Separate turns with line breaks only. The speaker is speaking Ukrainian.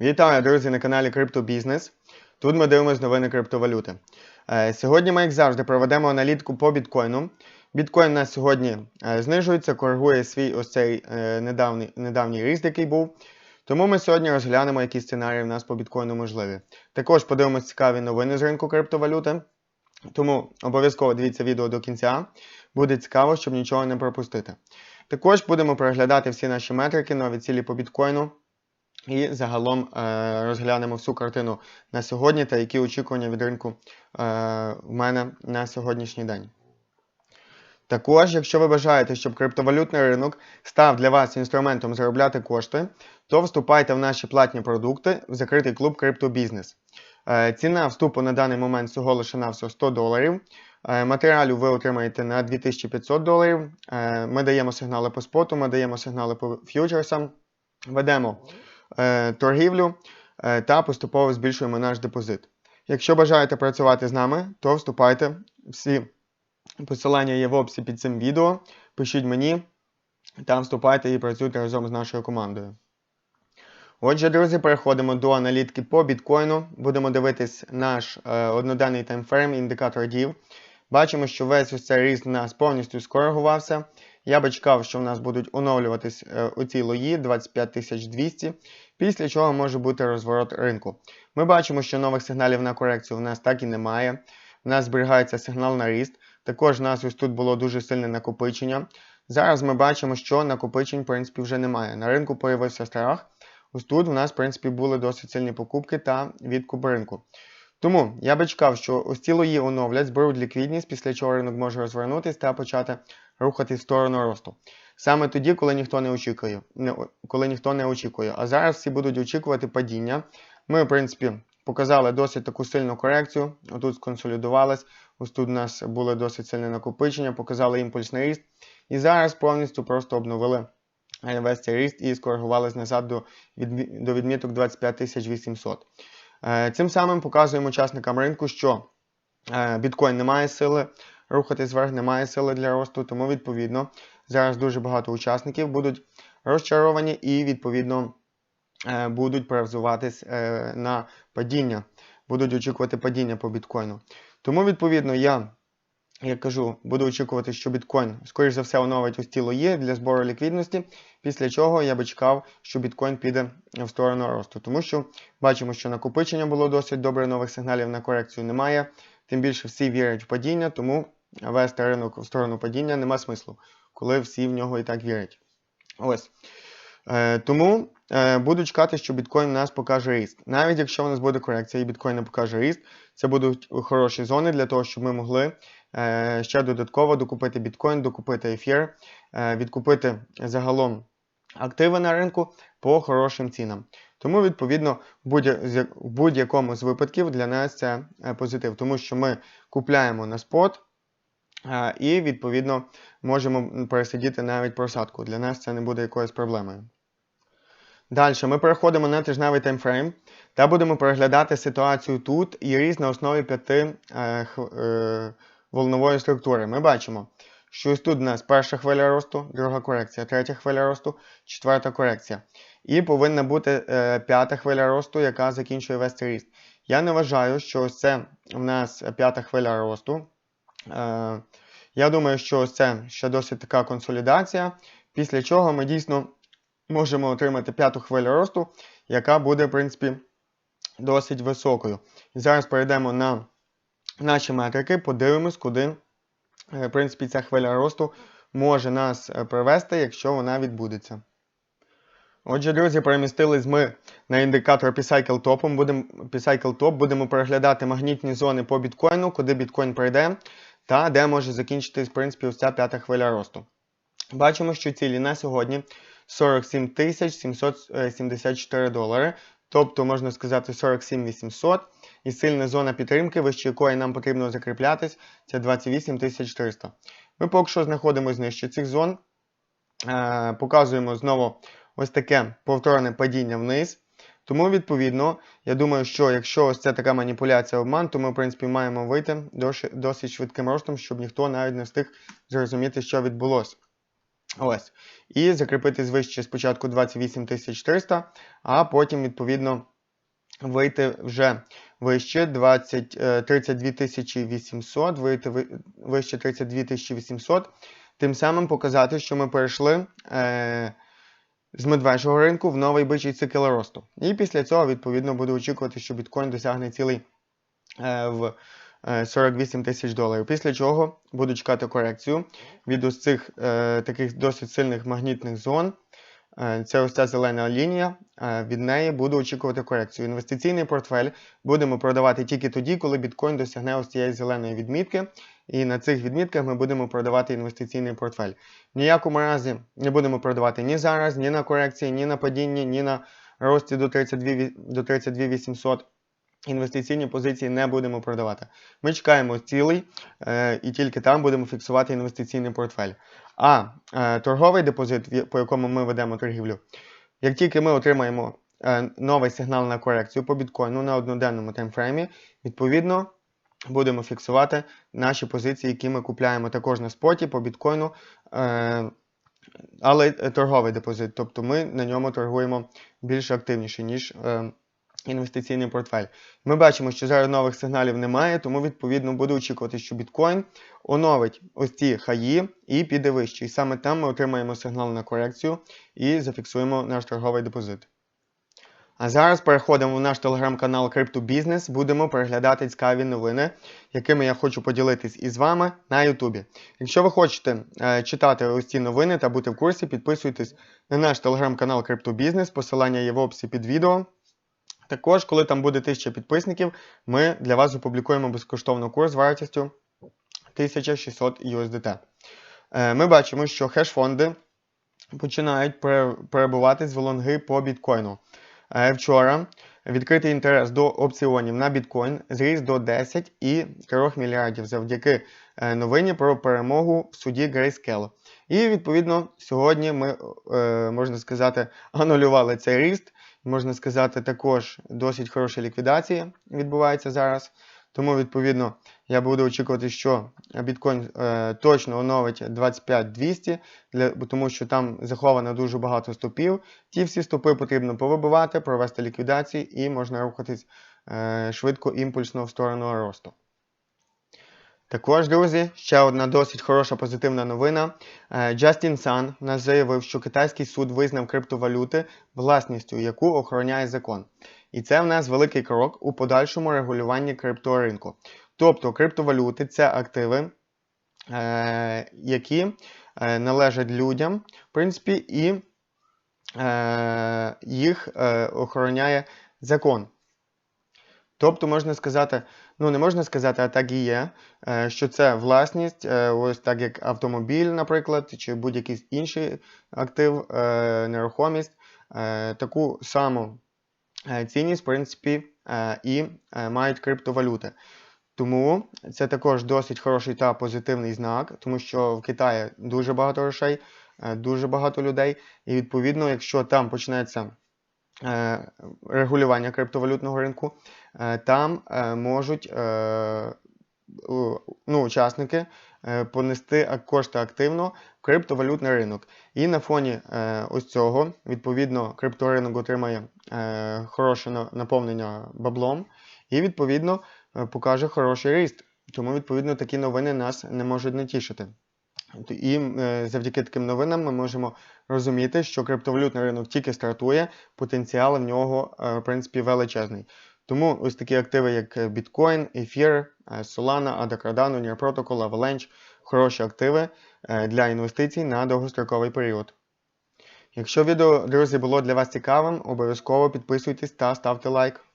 Вітаю, друзі, на каналі Криптобізнес. Тут ми дивимося новини криптовалюти. Е, Сьогодні ми, як завжди, проведемо аналітику по біткоїну. Біткоін у нас сьогодні е, знижується, коригує свій ось цей е, недавній, недавній ріст, який був. Тому ми сьогодні розглянемо, які сценарії в нас по біткоїну можливі. Також подивимося цікаві новини з ринку криптовалюти. Тому обов'язково дивіться відео до кінця. Буде цікаво, щоб нічого не пропустити. Також будемо переглядати всі наші метрики, нові цілі по біткоїну. І загалом е, розглянемо всю картину на сьогодні та які очікування від ринку е, в мене на сьогоднішній день. Також, якщо ви бажаєте, щоб криптовалютний ринок став для вас інструментом заробляти кошти, то вступайте в наші платні продукти в закритий клуб Криптобізнес. Е, ціна вступу на даний момент всього лише на все 100 доларів. Матеріалів ви отримаєте на 2500 доларів. Ми даємо сигнали по споту, ми даємо сигнали по ф'ючерсам, ведемо торгівлю е, та поступово збільшуємо наш депозит. Якщо бажаєте працювати з нами, то вступайте. Всі посилання є в описі під цим відео. Пишіть мені та вступайте і працюйте разом з нашою командою. Отже, друзі, переходимо до аналітики по біткоїну. Будемо дивитись наш е, одноденний таймфрейм, індикатор дів. Бачимо, що весь ось цей ріст у нас повністю скоригувався. Я би чекав, що в нас будуть оновлюватись е, оці лої 25200, після чого може бути розворот ринку. Ми бачимо, що нових сигналів на корекцію в нас так і немає. У нас зберігається сигнал на ріст. Також у нас ось тут було дуже сильне накопичення. Зараз ми бачимо, що накопичень, в принципі, вже немає. На ринку появився страх. Ось тут у нас, в принципі, були досить сильні покупки та відкуп ринку. Тому я би чекав, що ось ці лої оновлять, зберуть ліквідність, після чого ринок може розвернутися та почати рухатись в сторону росту. Саме тоді, коли ніхто не очікує. Не, коли ніхто не очікує. А зараз всі будуть очікувати падіння. Ми, в принципі, показали досить таку сильну корекцію. Отут сконсолідувалась. Ось тут у нас було досить сильне накопичення, показали імпульсний ріст. І зараз повністю просто обновили е, весь цей ріст і скоригувались назад до, відмі- до відміток 25 800. Е, Цим самим показуємо учасникам ринку, що е, біткоін не має сили рухатись вверх, немає сили для росту, тому відповідно зараз дуже багато учасників будуть розчаровані і відповідно е, будуть перевзуватись е, на падіння, будуть очікувати падіння по біткоїну. Тому відповідно я. Як кажу, буду очікувати, що біткоін, скоріш за все, оновить ось ці лої для збору ліквідності, після чого я би чекав, що біткоін піде в сторону росту. Тому що бачимо, що накопичення було досить добре, нових сигналів на корекцію немає. Тим більше всі вірять в падіння, тому вести ринок в сторону падіння нема смислу, коли всі в нього і так вірять. Ось. Е, тому е, буду чекати, що біткоін у нас покаже ріст. Навіть якщо у нас буде корекція і біткоін не покаже ріст, це будуть хороші зони для того, щоб ми могли е, ще додатково докупити біткоін, докупити ефір, е, відкупити загалом активи на ринку по хорошим цінам. Тому, відповідно, в будь-якому з випадків для нас це е, позитив, тому що ми купляємо на спот і, відповідно, можемо пересидіти навіть просадку. Для нас це не буде якоюсь проблемою. Далі ми переходимо на тижневий таймфрейм та будемо переглядати ситуацію тут і ріст на основі п'яти е, е, волнової структури. Ми бачимо, що ось тут у нас перша хвиля росту, друга корекція, третя хвиля росту, четверта корекція. І повинна бути е, п'ята хвиля росту, яка закінчує весь ріст. Я не вважаю, що ось це у нас п'ята хвиля росту. Е, я думаю, що ось це ще досить така консолідація, після чого ми дійсно можемо отримати п'яту хвилю росту, яка буде, в принципі, досить високою. І зараз перейдемо на наші метрики, подивимось, куди, е, в принципі, ця хвиля росту може нас е, привести, якщо вона відбудеться. Отже, друзі, перемістились ми на індикатор P-Cycle Top. Будемо, P-Cycle Top. Будемо переглядати магнітні зони по біткоїну, куди біткоін прийде, та де може закінчитись, в принципі, ось ця п'ята хвиля росту. Бачимо, що цілі на сьогодні 47 774 долари, тобто, можна сказати, 47 800. І сильна зона підтримки, вище якої нам потрібно закріплятись, це 28 300. Ми поки що знаходимося нижче цих зон. Е, показуємо знову ось таке повторне падіння вниз. Тому, відповідно, я думаю, що якщо ось це така маніпуляція обман, то ми, в принципі, маємо вийти досить швидким ростом, щоб ніхто навіть не встиг зрозуміти, що відбулося. Ось. І закріпитись вище спочатку 28 300, а потім, відповідно, вийти вже вище 20, е, 32 800, вийти вище 32 800, тим самим показати, що ми перейшли е, з медвежого ринку в новий бичий цикл росту. І після цього, відповідно, буду очікувати, що біткоін досягне цілий е, в е, 48 тисяч доларів. Після чого буду чекати корекцію від ось цих е, таких досить сильних магнітних зон. Це ось ця зелена лінія. е, Від неї буду очікувати корекцію. Інвестиційний портфель будемо продавати тільки тоді, коли біткоін досягне ось цієї зеленої відмітки. І на цих відмітках ми будемо продавати інвестиційний портфель. В ніякому разі не будемо продавати ні зараз, ні на корекції, ні на падінні, ні на рості до 32, ві- до 32 800. Інвестиційні позиції не будемо продавати. Ми чекаємо цілий е, і тільки там будемо фіксувати інвестиційний портфель. А е, торговий депозит, по якому ми ведемо торгівлю, як тільки ми отримаємо е, новий сигнал на корекцію по біткоїну на одноденному таймфреймі, відповідно будемо фіксувати наші позиції, які ми купляємо також на споті по біткоїну, е, але торговий депозит. Тобто ми на ньому торгуємо більш активніше, ніж інвестиційний портфель. Ми бачимо, що зараз нових сигналів немає, тому відповідно буду очікувати, що біткоін оновить ось ці хаї і піде вище. І саме там ми отримаємо сигнал на корекцію і зафіксуємо наш торговий депозит. А зараз переходимо в наш телеграм-канал CryptoBusiness. Будемо переглядати цікаві новини, якими я хочу поділитись із вами на Ютубі. Якщо ви хочете е, читати ось ці новини та бути в курсі, підписуйтесь на наш телеграм-канал CryptoBusiness, посилання є в описі під відео. Також, коли там буде 1000 підписників, ми для вас опублікуємо безкоштовно курс вартістю 1600 USDT. Е, Ми бачимо, що хеш-фонди починають перебувати з волонги по біткоїну. Е, Вчора відкритий інтерес до опціонів на біткоін зріс до 10,3 мільярдів завдяки е, новині про перемогу в суді Grayscale. І відповідно сьогодні ми, можна сказати, анулювали цей ріст. Можна сказати, також досить хороша ліквідація відбувається зараз. Тому, відповідно, я буду очікувати, що біткоін е, точно оновить 25200, для, тому що там заховано дуже багато стопів. Ті всі стопи потрібно повибивати, провести ліквідації і можна рухатись е, швидко імпульсно в сторону росту. Також, друзі, ще одна досить хороша позитивна новина. Е, Джастін Сан нас заявив, що китайський суд визнав криптовалюти власністю, яку охороняє закон. І це в нас великий крок у подальшому регулюванні крипторинку. Тобто криптовалюти це активи, е, які е, належать людям, в принципі, і їх охороняє закон. Тобто, можна сказати, ну не можна сказати, а так і є, е, що це власність, е, ось так як автомобіль, наприклад, чи будь-який інший актив, е, нерухомість, таку саму цінність, в принципі, і мають криптовалюти. Тому це також досить хороший та позитивний знак, тому що в Китаї дуже багато грошей, дуже багато людей, і відповідно, якщо там почнеться регулювання криптовалютного ринку, е, там е, можуть е, ну, учасники е, понести кошти активно в криптовалютний ринок. І на фоні е, ось цього, відповідно, крипторинок отримає е, хороше наповнення баблом, і відповідно е, покаже хороший ріст. Тому, відповідно, такі новини нас не можуть не тішити. І е, завдяки таким новинам ми можемо розуміти, що криптовалютний ринок тільки стартує, потенціал в нього, е, в принципі, величезний. Тому ось такі активи, як е, Bitcoin, Ether, е, Solana, ADA Cardano, Near Protocol, Avalanche – хороші активи для інвестицій на довгостроковий період. Якщо відео, друзі, було для вас цікавим, обов'язково підписуйтесь та ставте лайк.